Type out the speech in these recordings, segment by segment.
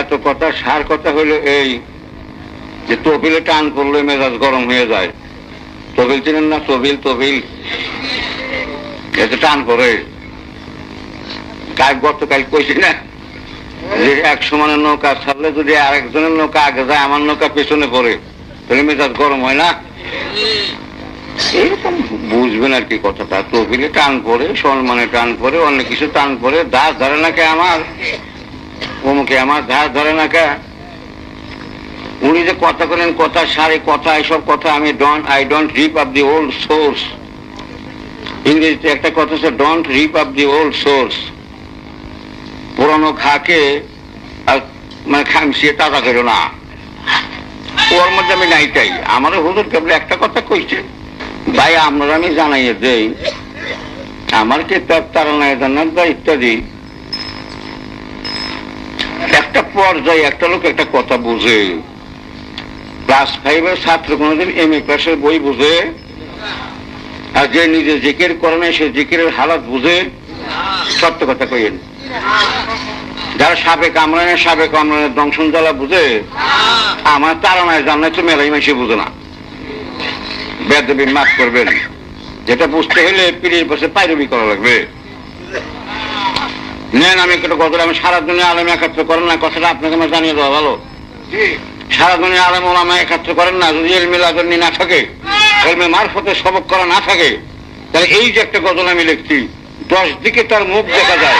এত কথা, সার কথা হলো এই যে তবিলে টান করলে মেজাজ গরম হয়ে যায়। তবিল চিনেন না? তবিল তবিল এত টান করে কাল গতকাল কইছি না যে এক সমানের নৌকা ছাড়লে যদি আরেকজনের নৌকা আগে যায়, আমার নৌকা পেছনে পড়ে, তাহলে মেজাজ গরম হয় না? এরকম বুঝবেন আর কি কথাটা। তবিলে টান পড়ে, সম্মানে টান পড়ে অনেক কিছু টান পড়ে, দাস ধরে নাকি আমার? অমুকে আমার ধার ধরে না কে? উনি যে কথা বলেন, কথা সারে, কথা এসব কথা আমি don't I don't rip up the old source ইংরেজিতে একটা কথা হচ্ছে don't rip up the old source পুরনো খাকে আর মানে খামছিয়ে তাজা করো না। ওর মধ্যে আমি নাইটাই আমারও হুজুর কেবল একটা কথা কইছে। ভাই আমরা আমি জানাইয়ে দেই, আমার কিতাব তারা নাই জান্নাত বা ইত্যাদি একটা পর্যায়ে একটা লোক একটা কথা বুঝে। ক্লাস ফাইভের ছাত্র কোনোদিন এম এ ক্লাসের বই বুঝে। আর যে নিজে জিকির করে না সে জিকিরের হালাত বুঝে। সত্য কথা কইেন যারা সাপে কামড়ানে সাপে কামড়ানে দংশন জ্বালা বুঝে, আমার তারা নাই জানলে তো মেলাই মাসে বুঝে না। বেদবি মাফ করবেন। যেটা বুঝতে হলে পিড়ির পাশে পাইরবি করা লাগবে। নেন আমি একটা কথা আমি সারা দুনিয়া আলমে একাত্র করেন না কথাটা আপনাকে আমার জানিয়ে দেওয়া ভালো। সারা দুনিয়া আলম ওলামা একাত্র করেন না যদি এলমে লাগনি না থাকে এলমে মারফতে সবক করা না থাকে তাহলে এই যে একটা গজল আমি লিখছি দশ দিকে তার মুখ দেখা যায়।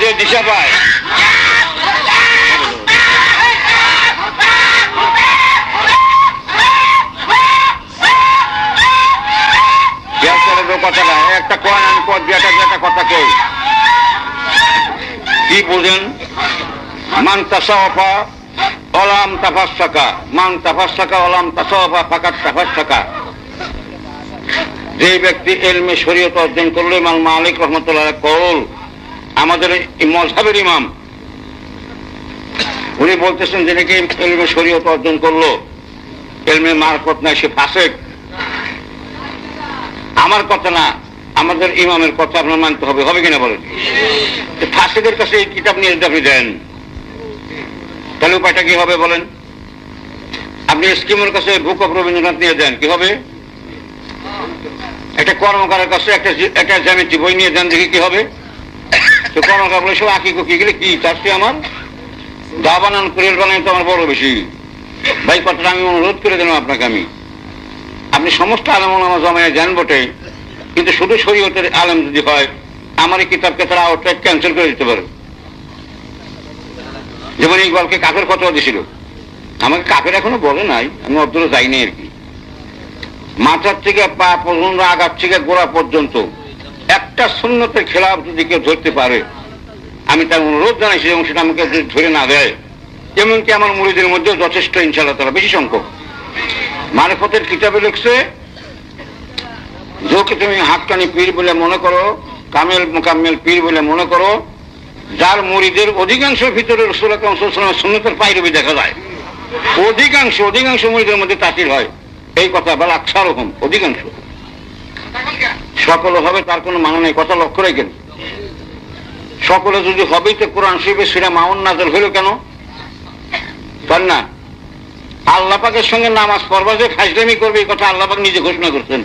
যে দিশা পায় যে ব্যক্তি এলমে শরীয়ত অর্জন করল, ইমাম মালিক রহমতুল্লাহ কৌল, আমাদের এই মজহাবের ইমাম, উনি বলতেছেন যে নাকি এলমে শরীয়ত অর্জন করল, এলমে মারফত নাই, সে ফাসেক। আমার কথা না আমাদের ইমামের কথা আপনার মানতে হবে হবে কিনা বলেন? তো ফাঁসিদের কাছে এই কিতাব নিয়ে যদি আপনি দেন তাহলে উপায়টা কি হবে বলেন? আপনি স্কিমের কাছে বুক অফ রবীন্দ্রনাথ নিয়ে দেন কি হবে? একটা কর্মকারের কাছে একটা একটা জ্যামিতি বই নিয়ে দেন দেখি কি হবে। তো কর্মকার বলে সব আঁকি কুকি গেলে কি? তার চেয়ে আমার? দা বানান কুড়িয়াল বানান তো আমার বড় বেশি। ভাই কথাটা আমি অনুরোধ করে দিলাম আপনাকে আমি। আপনি সমস্ত আলম জমায় যান বটে কিন্তু শুধু শরীয়তের আলম যদি হয়, আমার এই কিতাবকে তারা আউটসাইড ক্যান্সেল করে দিতে পারে। যেমন ইকবালকে কাকের কথা দিছিল আমাকে কাকের এখনও বলে নাই, আমি অত যাইনি আর কি। মাথার থেকে পা পর্যন্ত আগার থেকে গোড়া পর্যন্ত, একটা শূন্যতের খেলাফ যদি কেউ ধরতে পারে, আমি তার অনুরোধ জানাইছি এবং সেটা আমাকে ধরে না দেয়, এমনকি আমার মুড়িদের মধ্যেও যথেষ্ট ইনশাল্লাহ তারা বেশি সংখ্যক। মারফতের কিতাবে লিখছে যোকে তুমি হাক্কানি পীর বলে মনে করো, কামেল মোকাম্মেল পীর বলে মনে করো, যার মরিদের অধিকাংশ ভিতরে সুন্নতের পাইরবি দেখা যায়। অধিকাংশ অধিকাংশ মরিদের মধ্যে তাতির হয়। এই কথা বলা আকসা রকম অধিকাংশ। সকল হবে, তার কোনো মানে নেই। কথা লক্ষ্য রেখেন। সকলে যদি হবেই তো কোরআন শিবে সিরা মাউন নাজল হইল কেন? তার না? আল্লাহ পাকের সঙ্গে নামাজ পড়বা যে ফাইজলামি করবে, এই কথা আল্লাহ পাক নিজে ঘোষণা করছেন।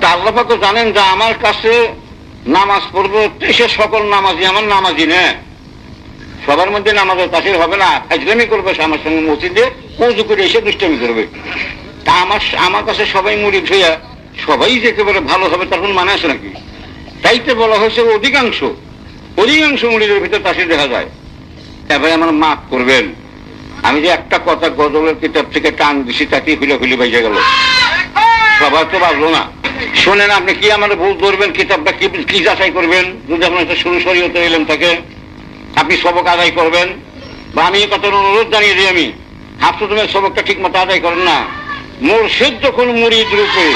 তা আল্লাহ তো জানেন যে আমার কাছে নামাজ পড়ব সে সকল নামাজি, আমার নামাজি না। সবার মধ্যে নামাজের তাসির হবে না। ফাজলামি করবে আমার সঙ্গে মসজিদে উজু করে এসে দুষ্টামি করবে। তা আমার আমার কাছে সবাই মুড়ি ধুইয়া সবাই যে একেবারে ভালো হবে তখন মানে আছে নাকি? তাইতে বলা হয়েছে অধিকাংশ অধিকাংশ মুড়িদের ভিতরে তাসির দেখা যায়। এবারে আমার মাফ করবেন। আমি যে একটা কথা গজলের কিতাব থেকে টান দিছি, তাতেই খুলে খুলে বেজে গেল। সবার তো বাজলো না। শোনেন, আপনি কি আমার ভুল ধরবেন? কিতাবটা কি কি যাচাই করবেন? যদি আপনার একটা শুরু শরীয়তে এলেন তাকে, আপনি সবক আদায় করবেন। বা আমি কথার অনুরোধ জানিয়ে দিই আমি। হাফসু তুমি সবকটা ঠিক মতো আদায় করেন না। মুর্শিদ যখন মুরিদ রূপে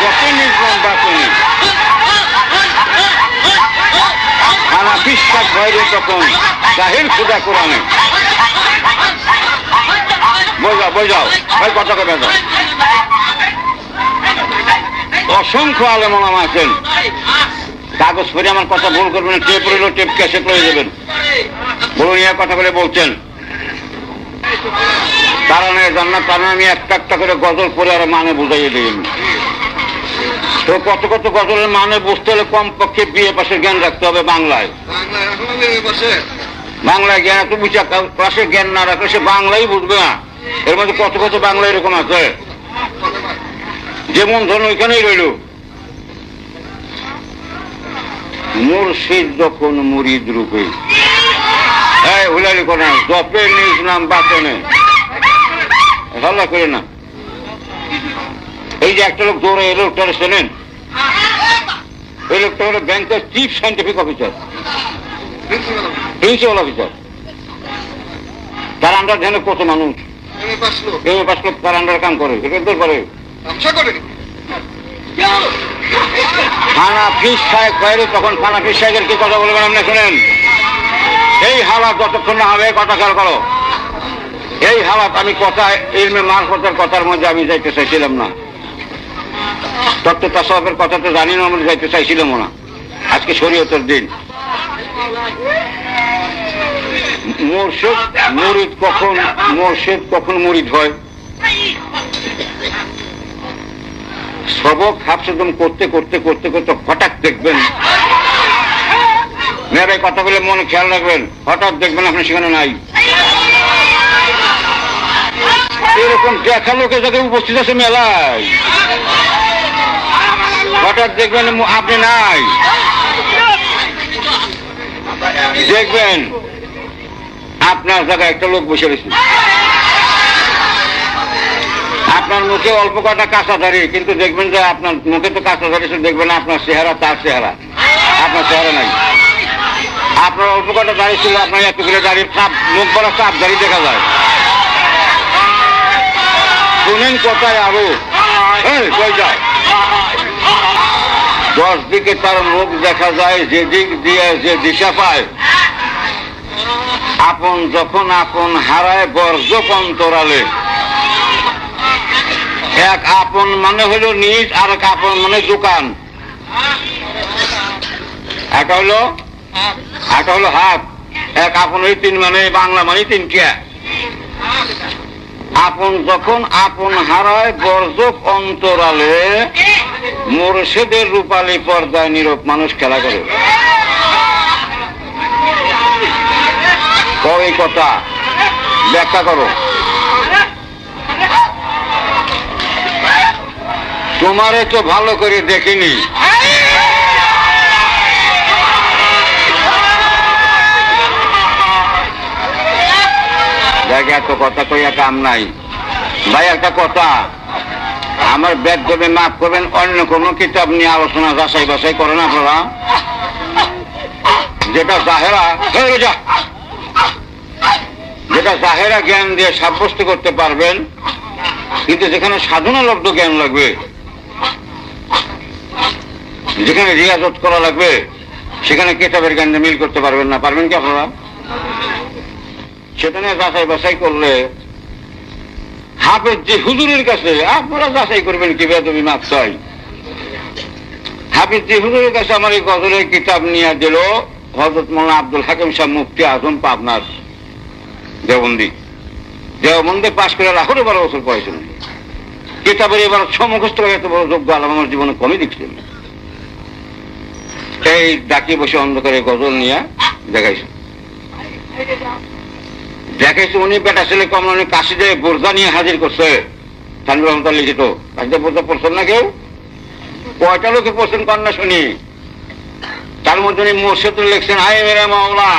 কত নির্মাণ বাঁচেনি হানাফিস কাজ বাইরে তখন জাহির খুদা কোরআনে। বোঝাও বোঝাও। ভাই, কথা কথা অসংখ্য আলেমনামা আছেন। কাগজ পরে আমার কথা ভুল করবেন, টেপ রইল টেপ ক্যাসে করে দেবেন বলুন, ইয়া কথা বলে বলছেন। কারণে জান্নাত কারণে আমি একটা একটা করে গজল পরে আর মানে বুঝাইয়ে দিই তো কত কত গজলের মানে বুঝতে হলে কমপক্ষে বিয়ে পাশে জ্ঞান রাখতে হবে বাংলায়। বাংলায় জ্ঞান এত বুঝা পাশে জ্ঞান না রাখলে সে বাংলাই বুঝবে না। এর মধ্যে কত কত বাংলা এরকম আছে। যেমন ধরুন ওইখানেই রইল। মুর্শিদ যখন মুরিদ রূপে। হুলালি কোনা জপে নিজ নাম বাঁচনে হাল্লা করে না। এই যে একটা লোক দৌড়ে এলো লোকটা শোনেন এই লোকটা হলো ব্যাংকের chief scientific officer. Principal officer. তার আন্ডার ধ্যানে কত মানুষ? এই পাঁচ লোক। তার আন্ডার কাম করে। এটা করে ব্যবসা করে ফিস কথা তো জানি যাইতে চাইছিলাম না। আজকে শরীয়তের দিন। মোর্শেদ মুরিদ কখন মোর্শেদ কখন মুরিদ হয়? সবক হাফসদম করতে করতে করতে করতে হঠাৎ দেখবেন। মেয়েরা কথা বলে মনে খেয়াল রাখবেন। হঠাৎ দেখবেন আপনি সেখানে নাই। এরকম দেখা লোকের যাতে উপস্থিত আছে মেলায়। হঠাৎ দেখবেন আপনি নাই। দেখবেন আপনার জায়গায় একটা লোক বসে রয়েছে। আপনার মুখে অল্প কটা কাঁচা দাড়ি কিন্তু দেখবেন যে আপনার মুখে তো কাঁচা দাড়ি শুধু দেখবেন আপনার চেহারা, তার চেহারা। আপনার চেহারা নাই। আপনার অল্প কটা দাড়ি ছিল, আপনার এতগুলো দাড়ির চাপ, মুখ বড় সাপ দাড়ি দেখা যায়। শুনেন কোথায় আরও দশ দিকে তার মুখ দেখা যায়, যে দিক দিয়ে যে দিশা পায়। আপন যখন আপন হারায় বর্জক অন্তরালে। এক আপন মানে হলো নিজ আর এক আপন মানে দোকান। একটা হলো একটা হলো হাত। এক আপন ওই তিন মানে বাংলা মানে তিনটিয়া আপন যখন আপন হারায় বর্জক অন্তরালে মোরশেদের রূপালী পর্দায় নীরব মানুষ খেলা করে। কও কথা। ব্যাখ্যা করো। তোমারে তো ভালো করে দেখিনি। দেখ, এত কথা কইয়া কাম নাই। ভাই, একটা কথা। আমার ব্যাগ দেবে মাফ করবেন, অন্য কোনো কিতাব নিয়ে আলোচনা যাচাই বাছাই করেন আপনারা? যেটা জাহেরা যা। যেটা জাহেরা জ্ঞান দিয়ে সাব্যস্ত করতে পারবেন, কিন্তু যেখানে সাধনা লব্ধ জ্ঞান লাগবে যেখানে রিয়াজত করা লাগবে, সেখানে কেতাবের জ্ঞান মিল করতে পারবেন না। পারবেন কি আপনারা? সেখানে যাচাই বাছাই করলে হাফেজ যে হুজুরের কাছে, আপনারা যাচাই করবেন কি বেদবি মাপ চাই। হাফিজ যে হুজুরের কাছে আমার এই গজলের কিতাব নিয়ে দিল হজরত মৌলানা আব্দুল হাকিম শাহ মুফতি আজম পাবনার দেওবন্দি। দেওবন্দে পাশ করে লাখোর বারো বছর পড়েছেন কিতাবের এবার হয়ে এত বড় যোগ্য আলম আমার জীবনে কমই দেখছিলেন এই ডাকি বসে অন্ধকারে গজল নিয়ে দেখাইছে। দেখাইছে উনি বেটা ছেলে কমলানি কাশি দিয়ে বোরজা নিয়ে হাজির করছে। সানবুর রহমতাল লিখিত। কাশিতে বোরজা পড়ছেন না কেউ? কয়টা লোকে পড়ছেন কন্যা শুনি। তার মধ্যে উনি মোর্শেদুল লিখছেন হাই মেরা মাওলা।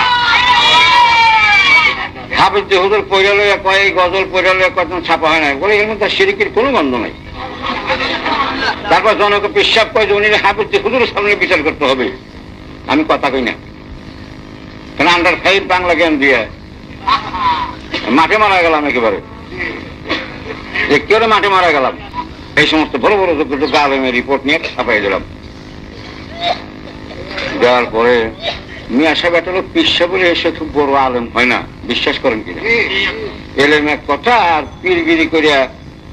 হাফিজ হুজুর পৈরালো কয় গজল পৈরালো কয়েকজন ছাপা হয় না বলে, এর মধ্যে সিরিকির কোনো গন্ধ নাই। তারপর জনকে পেশাব করে উনি হাফিজ হুজুরের সামনে বিচার করতে হবে। আমি কথা কই না। কেন আন্ডার ফাইভ বাংলা জ্ঞান দিয়ে মাঠে মারা গেলাম একেবারে। একেবারে মাঠে মারা গেলাম। এই সমস্ত বড় বড় যোগ্য যোগ্য আলমের রিপোর্ট নিয়ে ছাপাই দিলাম। দেওয়ার পরে মিয়া সাহেব একটা লোক পিসা বলে এসে খুব বড় আলেম হয় না। বিশ্বাস করেন কিনা? এলেম এক কথা আর পিরগিরি করিয়া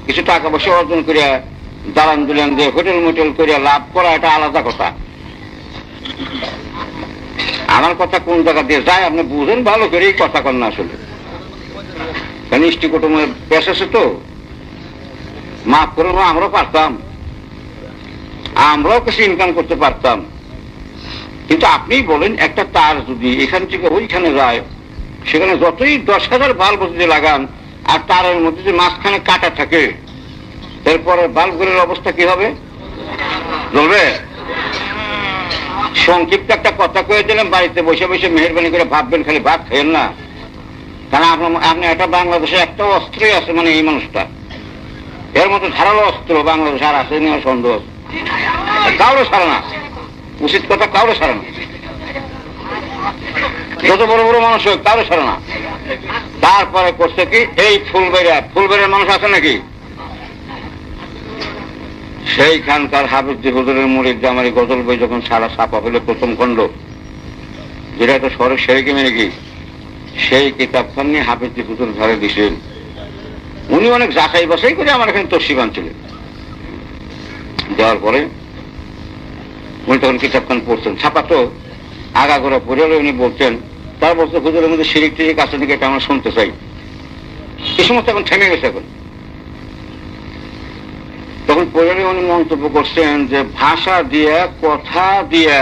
কিছু টাকা পয়সা অর্জন করিয়া দালান দুলান দিয়ে হোটেল মোটেল করিয়া লাভ করা এটা আলাদা কথা। আমার কথা কোন জায়গা দিয়ে যায়, আপনি বুঝেন, ভালো করে এই কথা কন না আসলে। কারণ কুটুমের পেশ আছে তো? মাফ করে আমরাও পারতাম। আমরাও কিছু ইনকাম করতে পারতাম। কিন্তু আপনি বলেন, একটা তার যদি এখান থেকে ওইখানে যায়, সেখানে যতই দশ হাজার বাল্ব যদি লাগান, আর তারের মধ্যে যে মাঝখানে কাটা থাকে এরপরে বাল্বগুলোর অবস্থা কি হবে? জ্বলবে সংক্ষিপ্ত একটা কথা কয়ে দিলাম বাড়িতে বসে বসে মেহরবানি করে ভাববেন, খালি ভাত খেয়েন না। কারণ আপনার আপনি একটা বাংলাদেশে একটা অস্ত্রই আছে মানে এই মানুষটা। এর মতো ধারালো অস্ত্র বাংলাদেশে আর আছে, নিয়ে সন্দেহ। কাউরে ছাড়ে না। উচিত কথা কাউরে ছাড়ে না। যত বড় বড় মানুষ হোক, কাউরে সারে না। তারপরে করছে কি? এই ফুলবেড়িয়া। ফুলবেড়িয়ার মানুষ আছে নাকি? সেইখানকার হাফিজ হুজুরের মুড়ির আমার গজল বই যখন সারা ছাপা হলো প্রথম খণ্ড, যেটা একটা শহরের সেই কেমে নাকি সেই কিতাবখান নিয়ে হাফিজ হুজুর ধরে দিছেন উনি অনেক যাচাই বাছাই করে আমার এখানে তসিব আনছিলেন দেওয়ার পরে উনি তখন কিতাবখান পড়ছেন ছাপা তো আগা করে পড়ে হলে, উনি বলছেন তার বলছে, হুজুরের মধ্যে শিরিক টিরিক আছে নাকি এটা আমরা শুনতে চাই। এই সমস্ত এখন থেমে গেছে এখন। পরে উনি মন্তব্য করছেন যে ভাষা দিয়ে, কথা দিয়ে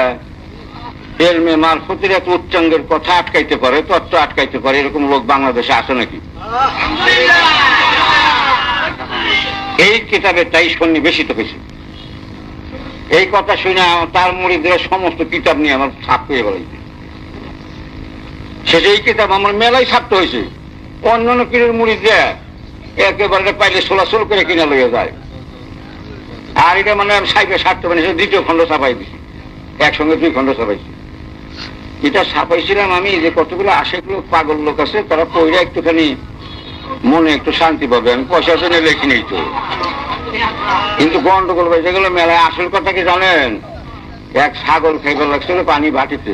এলমে মারফতের এত উচ্চাঙ্গের কথা আটকাইতে পারে, তত্ত্ব আটকাইতে পারে, এরকম লোক বাংলাদেশে আছে নাকি? এই কিতাবে তাই সন্নিবেশিত হয়েছে। এই কথা শুনে তার মুড়িদের সমস্ত কিতাব নিয়ে আমার ছাপ পেয়ে বেড়াইছে শেষে এই কিতাব আমার মেলায় ছাপতে হয়েছে অন্য অন্য পীরের মুড়ি দেয় একেবারে পাইলে সোলাসোল করে কিনা লইয়া যায়। আর এটা মানে আমি সাইবে সারতে পারি দ্বিতীয় খণ্ড ছাপাই দিছি। একসঙ্গে দুই খণ্ড ছাপাইছি এটা ছাপাইছিলাম আমি, যে কতগুলো আশেগুলো পাগল লোক আছে, তারা পয়রা একটুখানি মনে একটু শান্তি পাবে। আমি পয়সা জন্য লেখি নেই তো। কিন্তু গন্ডগোল হয়েছে গেল মেলায়। আসল কথা কি জানেন? এক ছাগল খাইবার লাগছিল পানি বাটিতে।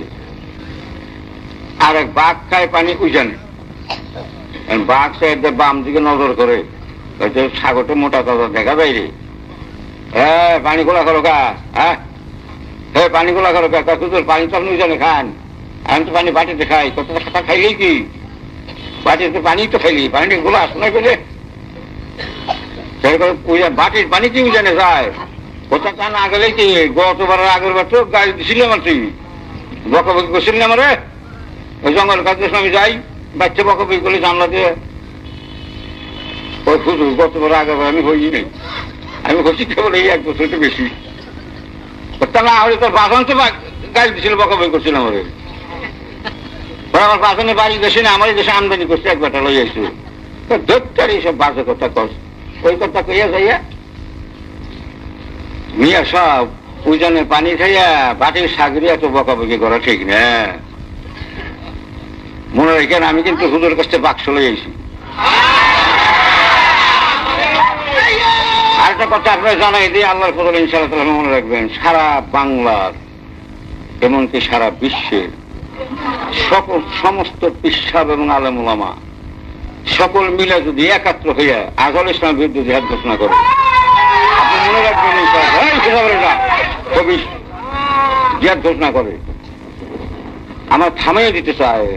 আর এক বাঘ খায় পানি উজানে বাঘ সাইড বাম দিকে নজর করে। ছাগলটা মোটা তাজা দেখা যায় গোলা করো কা হ্যাঁ? হ্যাঁ পানি গোলা করো কা কুতুর পানি তো আপনি উজানে খান আমি তো পানি বাটিতে খাই, কত খাতা খাইলেই কি? বাটিতে পানি তো খাইলি পানি গোলা আসে না গেলে? সেরকম উজা- বাটির পানি কি উজানে যায়? কোথা কান আগেলেই কি? গতবার আগের বার তো গাড়ি দিছিল আমার তুই। বকাবকি করছিল না আমারে? ওই জঙ্গল কাজে আমি যাই, বাচ্চা বকাবকি করলে জানলা দিয়ে। ওই গতবার আগের আমি হইনি আমি হচ্ছি কেবল এই এক বছর তো বেশি। তা না হলে তোর বাসন তো গাড়ি দিছিল বকাবকি করছিল আমারে ওরা আমার বাসনের বাড়ি দেশে না আমার দেশে আমদানি করছে, এক বেটা লই আইসু দত্তার এইসব কথা কস। ওই কথা কইয়া যাইয়া মিয়া সব পানি খাইয়া বাটির সাগরিয়া তো বকাবকি করা ঠিক না। মনে রাখেন আমি কিন্তু হুজুর কাছে বাক্স লই আইছি। আরেকটা কথা আপনারা জানাই দিয়ে আল্লাহর ফজল তাআলা মনে রাখবেন, সারা বাংলার, এমনকি সারা বিশ্বের সকল সমস্ত পিসাব এবং আলমুলামা সকল মিলে যদি একাত্র হইয়া আজল ইসলামের বিরুদ্ধে জিহাদ ঘোষণা করে, আপনি মনে রাখবেন কবি জিহাদ ঘোষণা করে। আমার থামাইয়ে দিতে চায়।